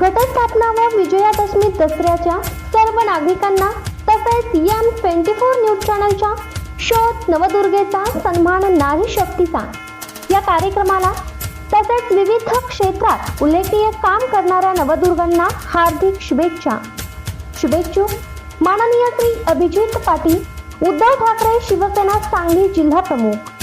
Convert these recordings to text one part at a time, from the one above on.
घटस्थापना व विजयादशमी दसऱ्याच्या सर्व नागरिकांना तसेच एम ट्वेंटी फोर न्यूज चॅनलच्या शोध नवदुर्गेचा सन्मान नारी शक्तीचा. या कार्यक्रमाला तसेच विविध क्षेत्रात उल्लेखनीय काम करणाऱ्या नवदुर्गांना हार्दिक शुभेच्छा. शुभेच्छुक माननीय श्री अभिजित पाटील उद्धव ठाकरे शिवसेना सांगली जिल्हा प्रमुख.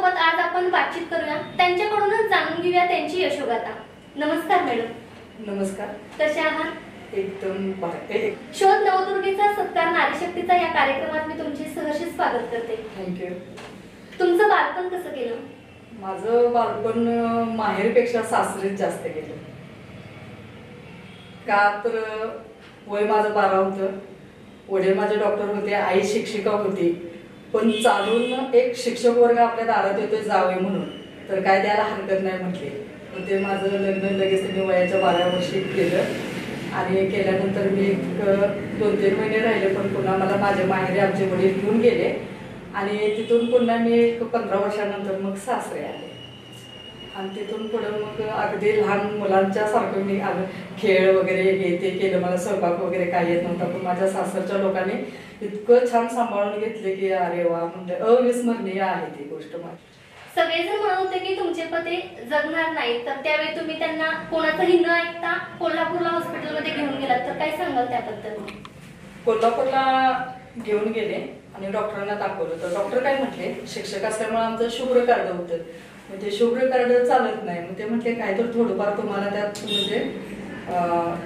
यांच्यासोबत आज आपण बातचीत करूया. त्यांच्याकडूनच जाणून घेऊया त्यांची यशोगाथा. नमस्कार मॅडम. नमस्कार. कसे आहात? एकदम शोध नवदुर्गेचा सत्कार नारीशक्तीचा या कार्यक्रमात मी तुमचे सहर्षित स्वागत करते. थँक्यू तुमचं बालपण कसं केलं माझं बालपण माहेरपेक्षा सासरीत जास्त गेलं. का तर वय माझं बारा होतं. वडील माझे डॉक्टर होते आई शिक्षिका होती. पण चालून एक शिक्षक वर्ग आपल्या दारात येतोय जावे म्हणून. तर काय द्यायला हरकत नाही म्हटले. मग ते माझं लग्न लगेच त्यांनी वयाच्या बारा वर्षी केलं. आणि केल्यानंतर मी एक दोन तीन महिने राहिले पण पुन्हा मला माझ्या माहेरी आमचे वडील घेऊन गेले. आणि तिथून पुन्हा मी एक पंधरा वर्षानंतर मग सासरे आले. आणि तिथून पुढं मग अगदी लहान मुलांच्या सारखं मी खेळ वगैरे हे ते केलं. मला स्वयंपाक वगैरे काय येत नव्हता. पण माझ्या सासरच्या लोकांनी इतकं छान सांभाळून घेतले की अरे वा म्हणजे अविस्मरणीय आहे ती गोष्ट माझी. सगळेजण म्हणत होते की तुमचे पती जगणार नाहीत. तर त्यावेळी तुम्ही त्यांना कोणाचंही न ऐकता? कोल्हापूरला हॉस्पिटलमध्ये घेऊन गेलात. तर काय सांगाल त्याबद्दल? कोल्हापूरला घेऊन गेले आणि डॉक्टरांना दाखवलं. तर डॉक्टर काय म्हटले? शिक्षक असल्यामुळे आमचं शुभ्र कार्ड होतं. म्हणजे शुभ्र कार्ड चालत नाही. मग ते म्हटले काय तर थोडंफार तुम्हाला त्यात म्हणजे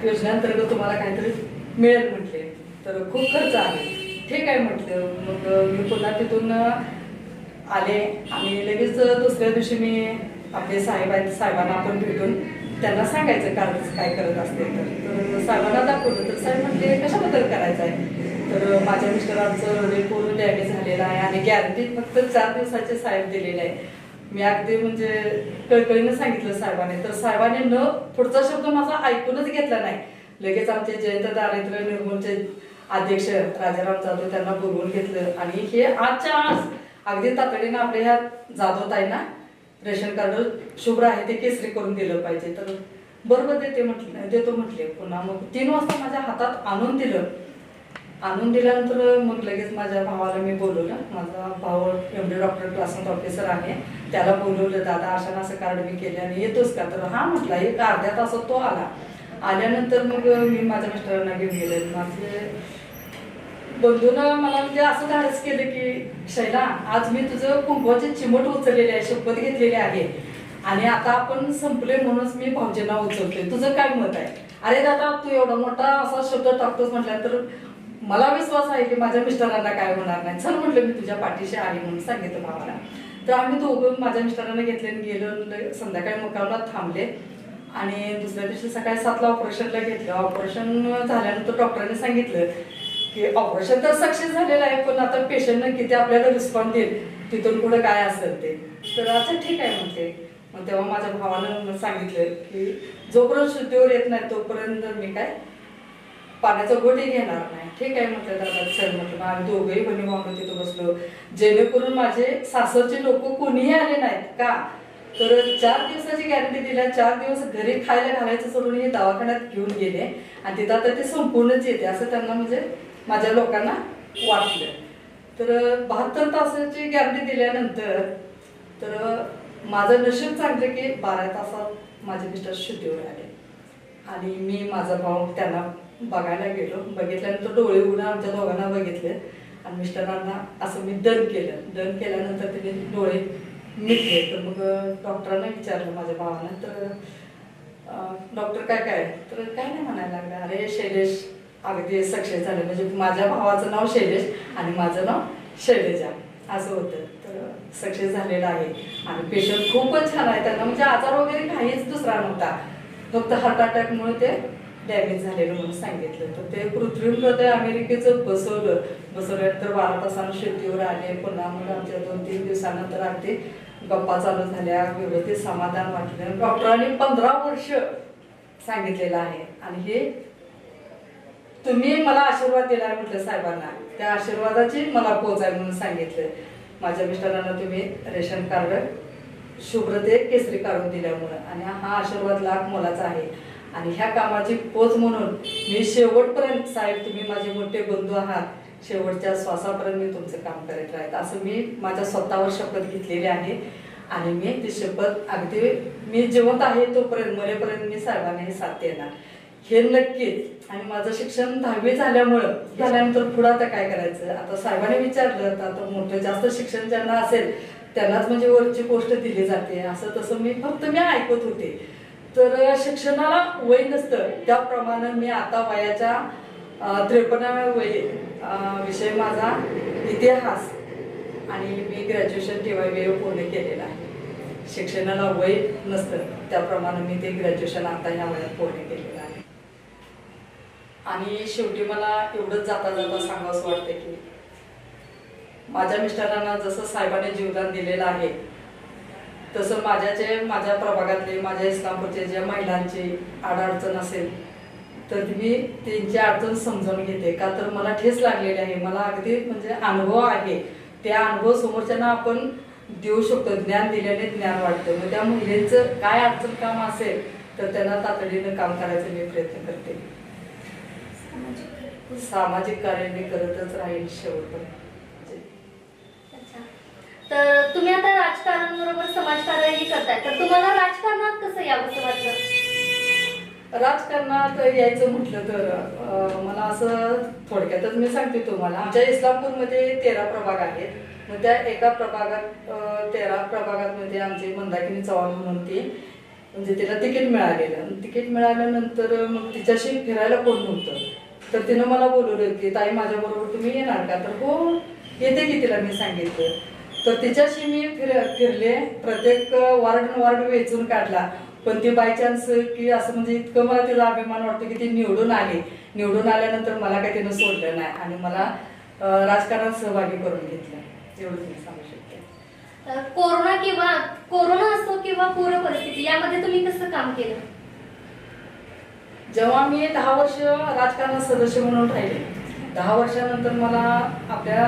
योजनेअंतर्गत तुम्हाला काहीतरी मिळेल म्हटले. तर खूप खर्च आहे ठीक आहे म्हटलं. मग मी पुन्हा तिथून आले. आणि लगेच दुसऱ्या दिवशी मी आपले साहेब आहेत साहेबांना आपण भेटून त्यांना सांगायचं कार्ड काय करत असते तर. तर साहेबांना दाखवलं. तर साहेब म्हटले कशाबद्दल करायचं आहे तर माझ्या मिस्टरांचं हृदय पूर्ण डॅमेज झालेलं आहे आणि गॅरंटी फक्त चार दिवसाचे साहेब दिलेले आहे. मी अगदी म्हणजे कळकळीनं सांगितलं साहेबांनी. तर साहेबांनी न पुढचा शब्द माझा ऐकूनच घेतला नाही. लगेच आमचे जयंत दारिद्र्य निर्मूलचे अध्यक्ष राजाराम जाधव त्यांना बोलवून घेतलं. आणि हे आजच्या आज अगदी तातडीनं आपल्या ह्या जाधवताईंना रेशन कार्ड शुभ्र आहे ते केसरी करून दिलं पाहिजे. तर बरोबर देते म्हटलं देतो म्हटले. पुन्हा मग तीन वाजता माझ्या हातात आणून दिलं. आणून दिल्यानंतर मग लगेच माझ्या भावाला मी बोलवलं. माझा भाऊ M D doctor classmate officer आहे. त्याला बोलवलं दादा अशा असं कार्ड मी केलं आणि येतोच का? तर हा म्हटला एक अर्ध्या तासात तो आला. आल्यानंतर मग मी माझ्या मिस्टरांना घेऊन गेले. माझे बंधूनं मला म्हणजे असं धाडस केलं की शैला आज मी तुझं कुंभाचे चिमट उचललेले आहे शपथ घेतलेली आहे आणि आता आपण संपले म्हणूनच मी भाऊजींना उचलते तुझं काय मत आहे? अरे दादा तू एवढा मोठा असा शब्द टाकतोस म्हटल्यानंतर मला विश्वास आहे की माझ्या मिस्टरांना काय होणार नाही. चल म्हटलं मी तुझ्या पाठीशी आहे म्हणून सांगितलं भावाला तर आम्ही दोघं माझ्या मिस्टरांना घेतले आणि गेलो संध्याकाळी मुकामला थांबले. आणि दुसऱ्या दिवशी सकाळी सातला ऑपरेशनला घेतलं. ऑपरेशन झाल्यानंतर डॉक्टरांनी सांगितलं की ऑपरेशन तर सक्सेस झालेलं आहे पण आता पेशंटनं किती आपल्याला रिस्पॉन्स देईल तिथून पुढे काय असेल ते. तर अच्छा ठीक आहे म्हणते. मग तेव्हा माझ्या भावानं सांगितलं की जोपर्यंत शुद्धीवर येत नाही तोपर्यंत मी काय पाण्याचा गोटे घेणार नाही. ठीक आहे म्हटलं दादा सर म्हटलं. मग आम्ही दोघंही बहिणी भावनं तिथं बसलो. जेणेकरून माझे सासरचे लोक कोणीही आले नाहीत का? तर चार दिवसाची गॅरंटी दिल्या. चार दिवस घरी खायला घालायचं सोडून हे दवाखान्यात घेऊन गेले. आणि तिथं आता ते संपूर्णच येते. असं त्यांना म्हणजे माझ्या लोकांना वाटलं. तर बहात्तर तासाची गॅरंटी दिल्यानंतर तर माझं नशीब चांगलं की बारा तासात माझे मिस्टर शुद्धीवर आले. आणि मी माझा भाऊ त्यांना बघायला गेलो. बघितल्यानंतर डोळे उघडून आमच्या दोघांना बघितले. आणि मिस्टरांना असं मी दन केलं. दन केल्यानंतर तिने डोळे निघले. तर मग डॉक्टरांना विचारलं माझ्या भावानं तर डॉक्टर काय काय? तर काय नाही म्हणायला लागलं. अरे शैलेश अगदी सक्सेस झाले. म्हणजे माझ्या भावाचं नाव शैलेश आणि माझं नाव शैलेजा. असं होतं. तर सक्सेस झालेलं आहे. आणि पेशंट खूपच छान आहे. त्यांना म्हणजे आजार वगैरे काहीच दुसरा नव्हता. फक्त हार्ट अटॅकमुळे ते डॅमेज झालेलं म्हणून सांगितलं. तर ते कृत्रिम हृदय अमेरिकेचं बसवलं. बसवल्यानंतर बारा तासानं शेतीवर आले. पुन्हा मग आमच्या दोन तीन दिवसानंतर अगदी गप्पा चालू झाल्या. व्यवस्थित समाधान वाटलं. डॉक्टरांनी पंधरा वर्ष सांगितलेलं आहे. आणि हे तुम्ही मला आशीर्वाद दिला म्हटलं साहेबांना. त्या आशीर्वादाची मला पोच आहे म्हणून सांगितलं. माझ्या मिस्टरांना तुम्ही रेशन कार्ड शुभ्रते केसरी काढून दिल्यामुळं. आणि हा आशीर्वाद लाख मोलाचा आहे. आणि ह्या कामाची पोच म्हणून मी शेवटपर्यंत साहेब तुम्ही माझे मोठे बंधू आहात. शेवटच्या श्वासापर्यंत मी तुमचं काम करत राहत असं मी माझ्या स्वतःवर शपथ घेतलेली आहे. आणि मी ती शपथ अगदी मी जिवंत आहे तोपर्यंत मरेपर्यंत मी साहेबांना हे साथ देणार. हे नक्कीच. आणि माझं शिक्षण दहावी झाल्यामुळं झाल्यानंतर पुढं आता काय करायचं? आता साहेबांनी विचारलं तर आता मोठं जास्त शिक्षण ज्यांना असेल त्यांनाच म्हणजे वरची पोस्ट दिली जाते. असं तसं मी फक्त मी ऐकत होते. तर शिक्षणाला वय नसतं. त्याप्रमाणे मी आता वयाच्या त्रेपन्नाव्या वय विषय माझा इतिहास आणि मी ग्रॅज्युएशन टीवाय वेळ पूर्ण केलेलं आहे. शिक्षणाला वय नसतं. त्याप्रमाणे मी ते ग्रॅज्युएशन आता या वयात पूर्ण केलेलं आहे. आणि शेवटी मला एवढंच जाता जाता सांगावंसं वाटतं की माझ्या मिस्टरांना जसं साहेबांनी जीवदान दिलेलं आहे तसं माझ्या जे माझ्या प्रभागातले माझ्या इस्लामपूरचे ज्या महिलांची आडाअडचण असेल तर मी त्यांची अडचण समजावून घेते. का तर मला ठेस लागलेली आहे. मला अगदी म्हणजे अनुभव आहे. त्या अनुभव समोरच्यांना आपण देऊ शकतो. ज्ञान दिल्याने ज्ञान वाटतं मग त्या महिलेचं काय अडचण काम असेल तर त्यांना तातडीनं काम करायचा मी प्रयत्न करते. सामाजिक कार्य. मी करतच राहील शेवटपर्यंत. तर तुम्ही आता राजकारण बरोबर समाजकार्यही करताय. तर तुम्हाला राजकारणात कसं यावंसं वाटलं राजकारणात यायचं म्हटलं तर अं, मला असं थोडक्यातच मी सांगते तुम्हाला. आमच्या इस्लामपूरमध्ये तेरा प्रभाग आहेत. मग त्या एका प्रभागात अं, तेरा प्रभागामध्ये आमची मंदाकिनी चव्हाण म्हणून ती म्हणजे तिला तिकीट मिळालेलं. तिकीट मिळाल्यानंतर मग तिच्याशी फिरायला कोण नव्हतं. तर तिनं मला बोलवलं की ताई माझ्याबरोबर तुम्ही येणार का? तर हो येते की तिला मी सांगितलं. तर तिच्याशी मी फिर फिरले. प्रत्येक वार्ड वार्ड वेचून काढला. पण ती बाय चान्स की असं म्हणजे इतकं मला तिचा अभिमान वाटतो की ती निवडून आली. निवडून आल्यानंतर मला काही तिनं सोडलं नाही आणि मला राजकारणात सहभागी करून घेतलं. एवढंच मी सांगू शकते. कोरोना किंवा कोरोना असो किंवा पूर परिस्थिती यामध्ये तुम्ही कसं काम केलं? जेव्हा मी दहा वर्ष राजकारणात सदस्य म्हणून राहिले दहा वर्षानंतर मला आपल्या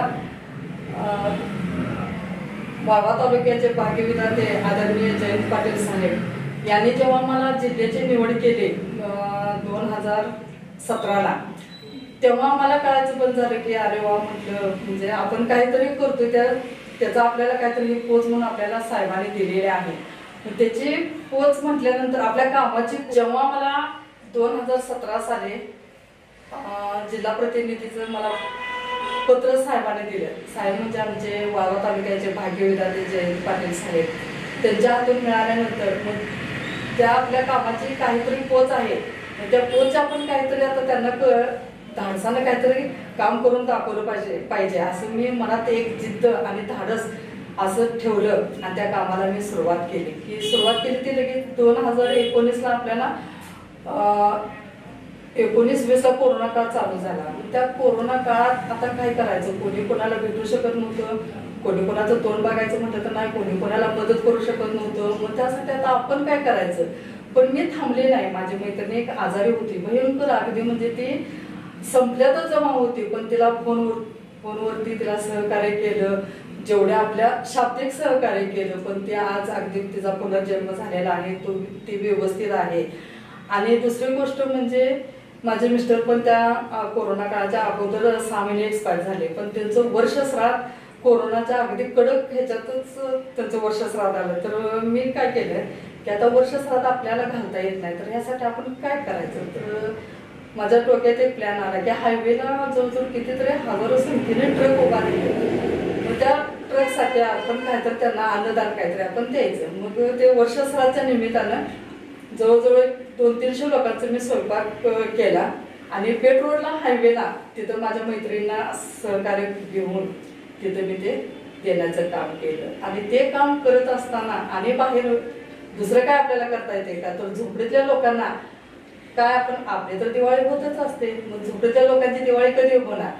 वाळवा तालुक्याचे भाग्यविधाते आदरणीय जयंत पाटील साहेब यांनी जेव्हा मला जिल्ह्याची निवड केली दोन हजार सतराला तेव्हा मला कळायचं पण झालं की अरे वा म्हटलं म्हणजे आपण काहीतरी करतोय त्या त्याचा आपल्याला काहीतरी पोच म्हणून आपल्याला साहेबांनी दिलेले आहे. त्याची पोच म्हटल्यानंतर आपल्या कामाची जेव्हा मला दोन हजार सतरा साली जिल्हा प्रतिनिधीचं मला पत्र साहेबांनी दिलं. साहेब म्हणजे आमचे वाळवा तालुक्याचे भाग्यविधाते जयंत पाटील साहेब. त्यांच्या हातून मिळाल्यानंतर मग त्या आपल्या कामाची काहीतरी पोच आहे. त्या पोचच्या आपण काहीतरी आता त्यांना कळ धाडसानं काहीतरी काम करून दाखवलं पाहिजे पाहिजे. असं मी मनात एक जिद्द आणि धाडस असं ठेवलं आणि त्या कामाला मी सुरुवात केली. की सुरुवात केली ती लगेच दोन हजार एकोणीसला आपल्याला एकोणीस वीसला कोरोना काळ चालू झाला. त्या कोरोना काळात आता काय करायचं? कोणी कोणाला भेटू शकत नव्हतं. कोणी कोणाचं तोंड बघायचं म्हटलं तर नाही. कोणी कोणाला मदत करू शकत नव्हतं. मग त्यासाठी आता आपण काय करायचं? पण मी थांबले नाही. माझी मैत्रिणी एक आजारी होती. भयंकर अगदी म्हणजे ती संपल्यातच जमा होती. पण तिला फोनवर फोनवरती तिला सहकार्य केलं. जेवढ्या आपल्या शाब्दिक सहकार्य केलं. पण ती आज अगदी तिचा पुनर्जन्म झालेला आहे. तो ती व्यवस्थित आहे. आणि दुसरी गोष्ट म्हणजे माझे मिस्टर पण त्या कोरोना काळाच्या अगोदर सहा महिने एक्सपायर झाले. पण त्यांचं वर्ष श्राद्ध कोरोनाच्या अगदी कडक ह्याच्यातच त्यांचं वर्ष श्राद्ध आलं तर मी काय केलं की आता वर्ष श्राद्ध आपल्याला घालता येत नाही. तर ह्यासाठी आपण काय करायचं? तर माझ्या डोक्यात एक प्लॅन आला की हायवेला जवळजवळ कितीतरी हजारो संख्येने ट्रक उभारले मग त्या ट्रकसाठी आपण काहीतरी त्यांना अन्नदान काहीतरी आपण द्यायचं. मग ते वर्ष श्राद्धच्या निमित्तानं जवळजवळ दोन तीनशे लोकांचा मी स्वयंपाक केला. आणि पेट रोडला हायवेला तिथं माझ्या मैत्रिणींना सहकार्य घेऊन तिथं मी ते देण्याचं काम केलं. आणि ते काम करत असताना आणि बाहेर दुसरं काय आपल्याला करता येते का? तर झोपडीतल्या लोकांना काय आपण आपली तर दिवाळी होतच असते. मग झोपडीतल्या लोकांची दिवाळी कधी होणार?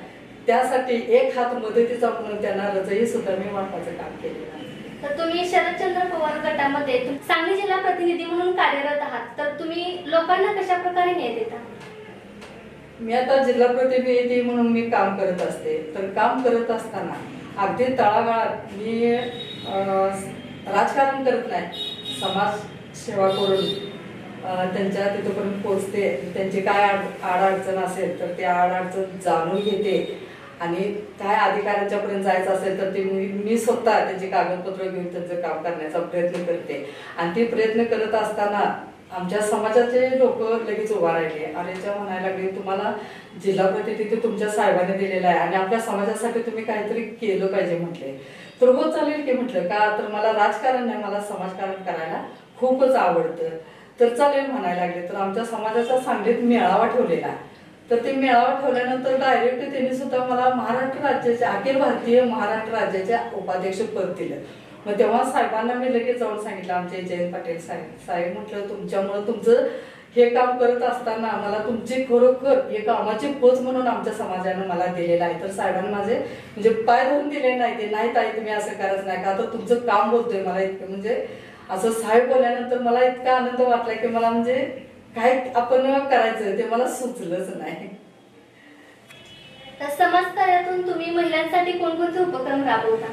त्यासाठी एक हात मदतीचा म्हणून त्यांना रजही सुद्धा मी वाटपाचं काम केलेलं तर तुम्ही शरदचंद्र पवार गटामध्ये सांगली जिल्हा प्रतिनिधी म्हणून कार्यरत आहात. तर तुम्ही लोकांना कशा प्रकारे न्याय देता? मी आता जिल्हा प्रतिनिधी म्हणून मी काम करत असते. तर काम करत असताना अगदी तळागाळात मी अं, राजकारण करत नाही. समाज सेवा करून त्यांच्या तिथपर्यंत पोचते त्यांची काय आड अडचण असेल तर ते अडचण जाणून घेते. आणि काय अधिकाऱ्यांच्या पर्यंत जायचं असेल तर ते मी मी स्वतः त्याची कागदपत्र घेऊन त्यांचं काम करण्याचा प्रयत्न करते. आणि ते प्रयत्न करत असताना आमच्या समाजाचे लोक लगेच उभा राहिले. आणि त्या म्हणायला लागले तुम्हाला जिल्हा प्रतिनिधी तुमच्या साहेबांनी दिलेला आहे आणि आपल्या समाजासाठी तुम्ही काहीतरी केलं पाहिजे म्हटले. तर हो चालेल की म्हटलं. का? तर मला राजकारण नाही मला समाजकारण करायला खूपच आवडतं. तर चालेल म्हणायला लागले. तर आमच्या समाजाचा सांगलीत मेळावा ठेवलेला तर ते मेळावा ठेवल्यानंतर डायरेक्ट त्यांनी सुद्धा मला महाराष्ट्र राज्याचे अखिल भारतीय महाराष्ट्र राज्याचे उपाध्यक्ष पद दिलं. मग तेव्हा साहेबांना मी लगेच जाऊन सांगितलं आमचे जयंत पाटील साहेब साहेब म्हटलं तुमच्यामुळं तुमचं हे काम करत असताना मला तुमची खरोखर हे कामाची पोच म्हणून आमच्या समाजानं मला दिलेलं आहे. तर साहेबांनी माझे म्हणजे पाय धरून दिले नाही ते नाही ताई तुम्ही असं करायचं नाही का तर तुमचं काम बोलतोय मला इतकं. म्हणजे असं साहेब बोलल्यानंतर मला इतका आनंद वाटला की मला म्हणजे काय आपण करायचं ते मला सुचलंच नाही. तर समाजकार्यातून तुम्ही महिलांसाठी कोणकोणते उपक्रम राबवता?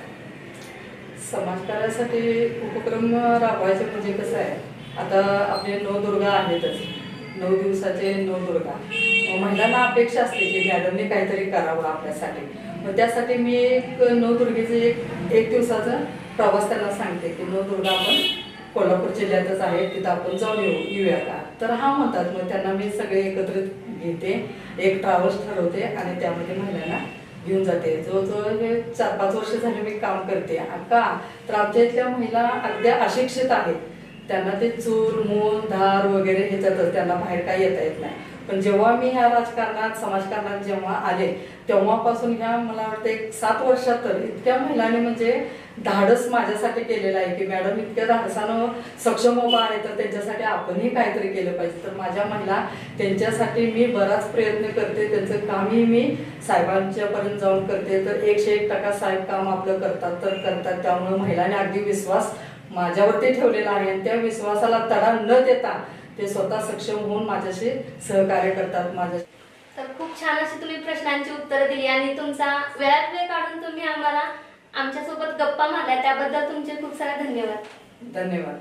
समाजकार्यासाठी उपक्रम राबवायचे म्हणजे कसं आहे आता आपले नवदुर्गा आहेतच. नऊ दिवसाचे नवदुर्गा महिलांना अपेक्षा असते की मॅडमने काहीतरी करावं आपल्यासाठी. मग त्यासाठी मी एक नवदुर्गेचे एक एक दिवसाचा प्रवास त्यांना सांगते की नवदुर्गा आपण कोल्हापूर जिल्ह्यातच आहे तिथं आपण जाऊन येऊ येऊया का तर हा म्हणतात मग त्यांना मी सगळे एकत्रित घेते. एक ट्रॅव्हल्स ठरवते आणि त्यामध्ये महिलांना घेऊन जाते. जवळजवळ हे चार पाच वर्ष झाले मी काम करते. आ- का तर आमच्या इथल्या महिला अगदी अशिक्षित आहेत. त्यांना ते चूर मूल धार वगैरे ह्याच्यातच त्यांना बाहेर काय येता येत नाही. पण जेव्हा मी ह्या राजकारणात समाजकारणात जेव्हा आले तेव्हापासून ह्या मला वाटतं एक सात वर्षात तर इतक्या महिलांनी म्हणजे धाडस माझ्यासाठी केलेलं आहे की मॅडम इतक्या धाडसानं सक्षम उभा आहे तर त्यांच्यासाठी आपणही काहीतरी केलं पाहिजे. तर माझ्या महिला त्यांच्यासाठी मी बराच प्रयत्न करते. त्यांचं कामही मी साहेबांच्यापर्यंत जाऊन करते. तर एकशे एक टक्का साहेब काम आपलं करतात तर करतात. त्यामुळे महिलांनी अगदी विश्वास माझ्यावरती ठेवलेला आहे आणि त्या विश्वासाला तडा न देता ते स्वतः सक्षम होऊन माझ्याशी सहकार्य करतात माझ्या तर खूप छान अशी तुम्ही प्रश्नांची उत्तरं दिली आणि तुमचा वेळात वेळ काढून तुम्ही आम्हाला आमच्यासोबत गप्पा मारल्या. त्याबद्दल तुमचे खूप सारे धन्यवाद. धन्यवाद.